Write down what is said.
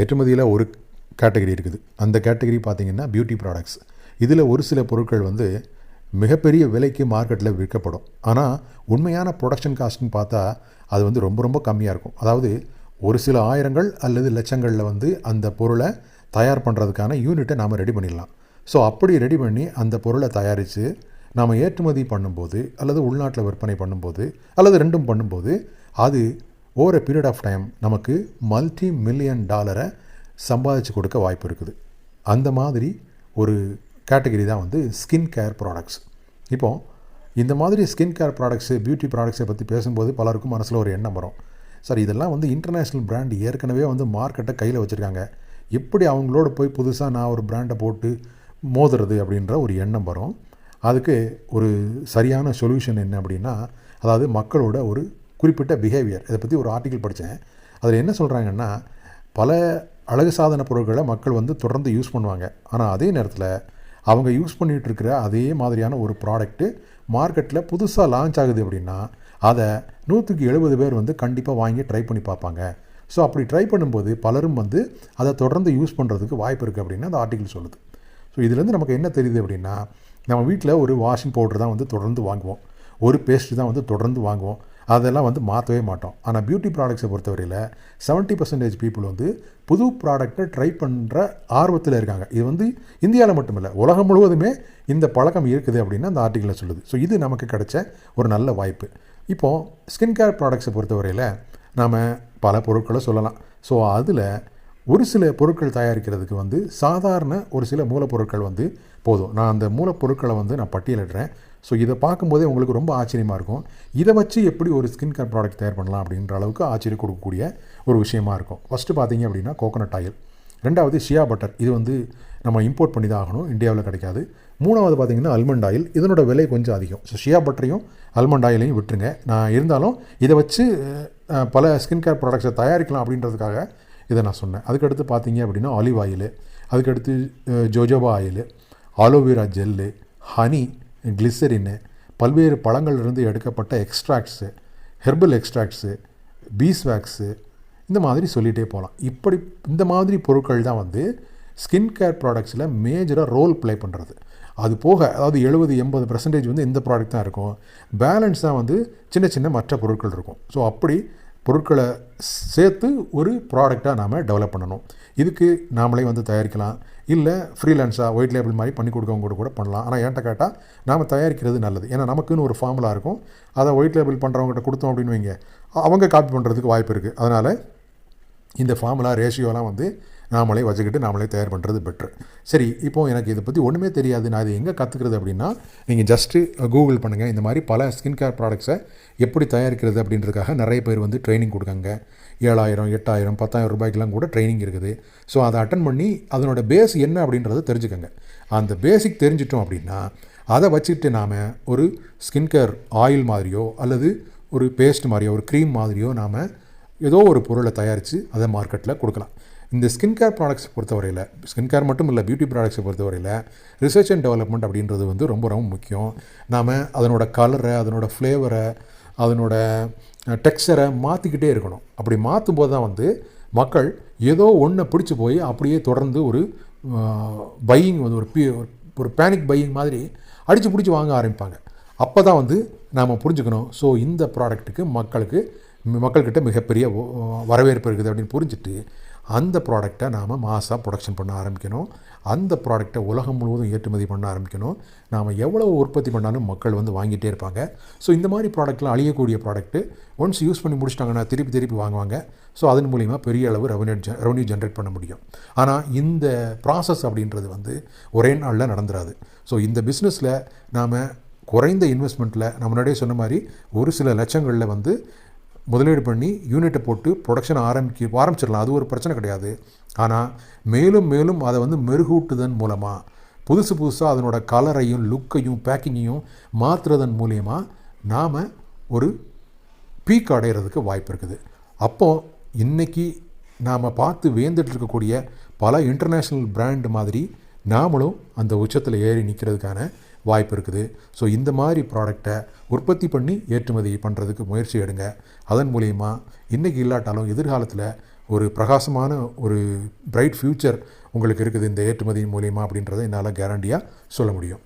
ஏற்றுமதியில் ஒரு கேட்டகரி இருக்குது. அந்த கேட்டகரி பார்த்திங்கன்னா பியூட்டி ப்ராடக்ட்ஸ் இதில் ஒரு சில பொருட்கள் வந்து மிகப்பெரிய விலைக்கு மார்க்கெட்டில் விற்கப்படும். ஆனால் உண்மையான ப்ரொடக்ஷன் காஸ்ட்னு பார்த்தா அது வந்து ரொம்ப ரொம்ப கம்மியாக இருக்கும். அதாவது ஒரு சில ஆயிரங்கள் அல்லது லட்சங்களில் வந்து அந்த பொருளை தயார் பண்ணுறதுக்கான யூனிட்டை நாம் ரெடி பண்ணிடலாம். ஸோ அப்படி ரெடி பண்ணி அந்த பொருளை தயாரித்து நாம் ஏற்றுமதி பண்ணும்போது அல்லது உள்நாட்டில் விற்பனை பண்ணும்போது அல்லது ரெண்டும் பண்ணும்போது அது ஓவர் பீரியட் ஆஃப் டைம் நமக்கு மல்டி மில்லியன் டாலரை சம்பாதிச்சு கொடுக்க வாய்ப்பு இருக்குது. அந்த மாதிரி ஒரு கேட்டகரி தான் வந்து ஸ்கின் கேர் ப்ராடக்ட்ஸ் இப்போது இந்த மாதிரி ஸ்கின் கேர் ப்ராடக்ட்ஸு பியூட்டி ப்ராடக்ட்ஸை பற்றி பேசும்போது பலருக்கும் மனசில் ஒரு எண்ணம் வரும். சார் இதெல்லாம் வந்து இன்டர்நேஷ்னல் பிராண்ட் ஏற்கனவே வந்து மார்க்கெட்டை கையில் வச்சுருக்காங்க. எப்படி அவங்களோட போய் புதுசாக நான் ஒரு பிராண்டை போட்டு மோதுறது அப்படின்ற ஒரு எண்ணம் வரும். அதுக்கு ஒரு சரியான சொல்யூஷன் என்ன அப்படின்னா அதாவது மக்களோட ஒரு குறிப்பிட்ட பிஹேவியர் இதை பற்றி ஒரு ஆர்டிக்கல் படித்தேன் அதில் என்ன சொல்கிறாங்கன்னா பல அழகு சாதன பொருட்களை மக்கள் வந்து தொடர்ந்து யூஸ் பண்ணுவாங்க. ஆனால் அதே நேரத்தில் அவங்க யூஸ் பண்ணிகிட்டு இருக்கிற அதே மாதிரியான ஒரு ப்ராடக்ட்டு மார்க்கெட்டில் புதுசாக லான்ச் ஆகுது அப்படின்னா அதை நூற்றுக்கு எழுபது பேர் வந்து கண்டிப்பாக வாங்கி ட்ரை பண்ணி பார்ப்பாங்க. ஸோ அப்படி ட்ரை பண்ணும்போது பலரும் வந்து அதை தொடர்ந்து யூஸ் பண்ணுறதுக்கு வாய்ப்பு இருக்குது அப்படின்னு அந்த ஆர்டிக்கல் சொல்லுது. ஸோ இதுலேருந்து நமக்கு என்ன தெரியுது அப்படின்னா நம்ம வீட்டில் ஒரு வாஷிங் பவுடர் தான் வந்து தொடர்ந்து வாங்குவோம். ஒரு பேஸ்ட் தான் வந்து தொடர்ந்து வாங்குவோம். அதெல்லாம் வந்து மாற்றவே மாட்டோம். ஆனால் பியூட்டி ப்ராடக்ட்ஸை பொறுத்தவரையில் செவன்ட்டி பர்சன்டேஜ் பீப்புள் வந்து புது ப்ராடக்டை ட்ரை பண்ணுற ஆர்வத்தில் இருக்காங்க. இது வந்து இந்தியாவில் மட்டும் இல்லை உலகம் முழுவதுமே இந்த பழக்கம் இருக்குது அப்படின்னு அந்த ஆர்டிக்கலில் சொல்லுது. ஸோ இது நமக்கு கிடைச்ச ஒரு நல்ல வாய்ப்பு. இப்போது ஸ்கின் கேர் ப்ராடக்ட்ஸை பொறுத்தவரையில் நாம் பல பொருட்களை சொல்லலாம். ஸோ அதில் ஒரு சில பொருட்கள் தயாரிக்கிறதுக்கு வந்து சாதாரண ஒரு சில மூலப்பொருட்கள் வந்து போதும். நான் அந்த மூலப்பொருட்களை வந்து நான் பட்டியலிடுறேன். ஸோ இதை பார்க்கும்போதே உங்களுக்கு ரொம்ப ஆச்சரியமாக இருக்கும். இதை வச்சு எப்படி ஒரு ஸ்கின் கேர் ப்ராடக்ட் தயார் பண்ணலாம் அப்படின்ற அளவுக்கு ஆச்சரியம் கொடுக்கக்கூடிய ஒரு விஷயமா இருக்கும். ஃபஸ்ட்டு பார்த்தீங்க அப்படின்னா கோகோனட் ஆயில் ரெண்டாவது ஷியா பட்டர் இது வந்து நம்ம இம்போர்ட் பண்ணி தான் ஆகணும். இந்தியாவில் கிடைக்காது. மூணாவது பார்த்திங்கன்னா அல்மண்ட் ஆயில் இதனோட விலை கொஞ்சம் அதிகம். ஸோ ஷியா பட்டரையும் அல்மண்ட் ஆயிலையும் விட்டுருங்க. நான் இருந்தாலும் இதை வச்சு பல ஸ்கின் கேர் ப்ராடக்ட்ஸை தயாரிக்கலாம் அப்படின்றதுக்காக இதை நான் சொன்னேன். அதுக்கடுத்து பார்த்தீங்க அப்படின்னா ஆலிவ் ஆயில் அதுக்கடுத்து jojoba oil aloe vera gel honey கிளிசரின்னு பல்வேறு பழங்கள்லேருந்து எடுக்கப்பட்ட எக்ஸ்ட்ராக்ட்ஸு ஹெர்பல் எக்ஸ்ட்ராக்ட்ஸு பீஸ்வேக்ஸு இந்த மாதிரி சொல்லிகிட்டே போகலாம் இப்படி இந்த மாதிரி பொருட்கள் தான் வந்து ஸ்கின் கேர் ப்ராடக்ட்ஸில் மேஜராக ரோல் ப்ளே பண்ணுறது அது போக அதாவது எழுபது எண்பது பர்சன்டேஜ் வந்து இந்த ப்ராடக்ட் தான் இருக்கும். பேலன்ஸ் தான் வந்து சின்ன சின்ன மற்ற பொருட்கள் இருக்கும். ஸோ அப்படி பொருட்களை சேர்த்து ஒரு ப்ராடக்டாக நாம் டெவலப் பண்ணணும். இதுக்கு நாமளே வந்து தயாரிக்கலாம். இல்லை ஃப்ரீலான்ஸாக ஒயிட் லேபிள் மாதிரி பண்ணி கொடுக்கவங்க கூட கூட பண்ணலாம். ஆனால் ஏன்ட்ட கேட்டால் நாம் தயாரிக்கிறது நல்லது. ஏன்னா நமக்குன்னு ஒரு ஃபார்முலா இருக்கும். அதை ஒயிட் லேபிள் பண்ணுறவங்ககிட்ட கொடுத்தோம் அப்படின்னு வைங்க. அவங்க காப்பி பண்ணுறதுக்கு வாய்ப்பு இருக்குது அதனால் இந்த ஃபார்முலா ரேஷியோலாம் வந்து நாமளே வச்சுக்கிட்டு நாமளே தயார் பண்ணுறது பெட்ரு சரி இப்போது எனக்கு இதை பற்றி ஒன்றுமே தெரியாது. நான் இது எங்கே கற்றுக்கிறது அப்படின்னா நீங்கள் ஜஸ்ட்டு கூகுள் பண்ணுங்கள் இந்த மாதிரி பல ஸ்கின் கேர் ப்ராடக்ட்ஸை எப்படி தயாரிக்கிறது அப்படின்றதுக்காக நிறைய பேர் வந்து ட்ரைனிங் கொடுக்காங்க. ஏழாயிரம் எட்டாயிரம் பத்தாயிரம் ரூபாய்க்கெலாம் கூட ட்ரைனிங் இருக்குது. ஸோ அதை அட்டன் பண்ணி அதனோட பேஸ் என்ன அப்படின்றத தெரிஞ்சுக்கோங்க. அந்த பேசிக் தெரிஞ்சிட்டோம் அப்படின்னா அதை வச்சுக்கிட்டு நாம் ஒரு ஸ்கின் கேர் ஆயில் மாதிரியோ அல்லது ஒரு பேஸ்ட் மாதிரியோ ஒரு க்ரீம் மாதிரியோ நாம் ஏதோ ஒரு பொருளை தயாரித்து அதை மார்க்கெட்டில் கொடுக்கலாம். இந்த ஸ்கின் கேர் ப்ராடக்ட்ஸ் பொறுத்தவரையில் ஸ்கின் கேர் மட்டும் இல்லை பியூட்டி ப்ராடக்ட்ஸை பொறுத்தவரையில் ரிசர்ச் அண்ட் டெவலப்மெண்ட் அப்படின்றது வந்து ரொம்ப ரொம்ப முக்கியம். நாம் அதனோட கலரை அதனோட ஃப்ளேவரை அதனோட டெக்ஸ்சரை மாற்றிக்கிட்டே இருக்கணும். அப்படி மாற்றும் போது தான் வந்து மக்கள் ஏதோ ஒன்றை பிடிச்சி போய் அப்படியே தொடர்ந்து ஒரு பையிங் வந்து ஒரு பி ஒரு பேனிக் பையிங் மாதிரி அடித்து பிடிச்சி வாங்க ஆரம்பிப்பாங்க. அப்போ தான் வந்து நாம் புரிஞ்சுக்கணும். ஸோ இந்த ப்ராடக்ட்டுக்கு மக்களுக்கு மக்கள்கிட்ட மிகப்பெரிய வரவேற்பு இருக்குது அப்படின்னு புரிஞ்சுட்டு அந்த ப்ராடக்டை நாம் மாசாக ப்ரொடக்ஷன் பண்ண ஆரம்பிக்கணும். அந்த ப்ராடக்டை உலகம் முழுவதும் ஏற்றுமதி பண்ண ஆரம்பிக்கணும். நாம் எவ்வளோ உற்பத்தி பண்ணாலும் மக்கள் வந்து வாங்கிட்டே இருப்பாங்க. ஸோ இந்த மாதிரி ப்ராடக்ட்லாம் அழியக்கூடிய ப்ராடக்ட்டு ஒன்ஸ் யூஸ் பண்ணி முடிச்சிட்டாங்கன்னா திருப்பி திருப்பி வாங்குவாங்க. ஸோ அதன் மூலிமா பெரிய அளவு ரெவன்யூ ரெவன்யூ ஜென்ரேட் பண்ண முடியும். ஆனால் இந்த ப்ராசஸ் அப்படின்றது வந்து ஒரே நாளில் நடந்துராது. ஸோ இந்த பிஸ்னஸில் நாம் குறைந்த இன்வெஸ்ட்மெண்ட்டில் நான் முன்னாடியே சொன்ன மாதிரி ஒரு சில லட்சங்களில் வந்து முதலீடு பண்ணி யூனிட்டை போட்டு ப்ரொடக்ஷன் ஆரம்பிக்க ஆரம்பிச்சிடலாம். அது ஒரு பிரச்சனை கிடையாது. ஆனால் மேலும் மேலும் அதை வந்து மெருகூட்டுதன் மூலமாக புதுசு புதுசாக அதனோட கலரையும் லுக்கையும் பேக்கிங்கையும் மாற்றுறதன் மூலியமாக நாம் ஒரு பீக் அடைகிறதுக்கு வாய்ப்பு இருக்குது. அப்போது இன்றைக்கி நாம் பார்த்து வேந்துட்டு இருக்கக்கூடிய பல இன்டர்நேஷ்னல் பிராண்ட் மாதிரி நாமளும் அந்த உச்சத்தில் ஏறி நிற்கிறதுக்கான வாய்ப்பு இருக்குது ஸோ இந்த மாதிரி ப்ராடக்டை உற்பத்தி பண்ணி ஏற்றுமதி பண்ணுறதுக்கு முயற்சி எடுங்க. அதன் மூலயமா இன்றைக்கி இல்லாட்டாலும் எதிர்காலத்தில் ஒரு பிரகாசமான ஒரு பிரைட் ஃப்யூச்சர் உங்களுக்கு இருக்குது இந்த ஏற்றுமதி மூலயமா அப்படின்றத என்னால் கேரண்டியாக சொல்ல முடியும்.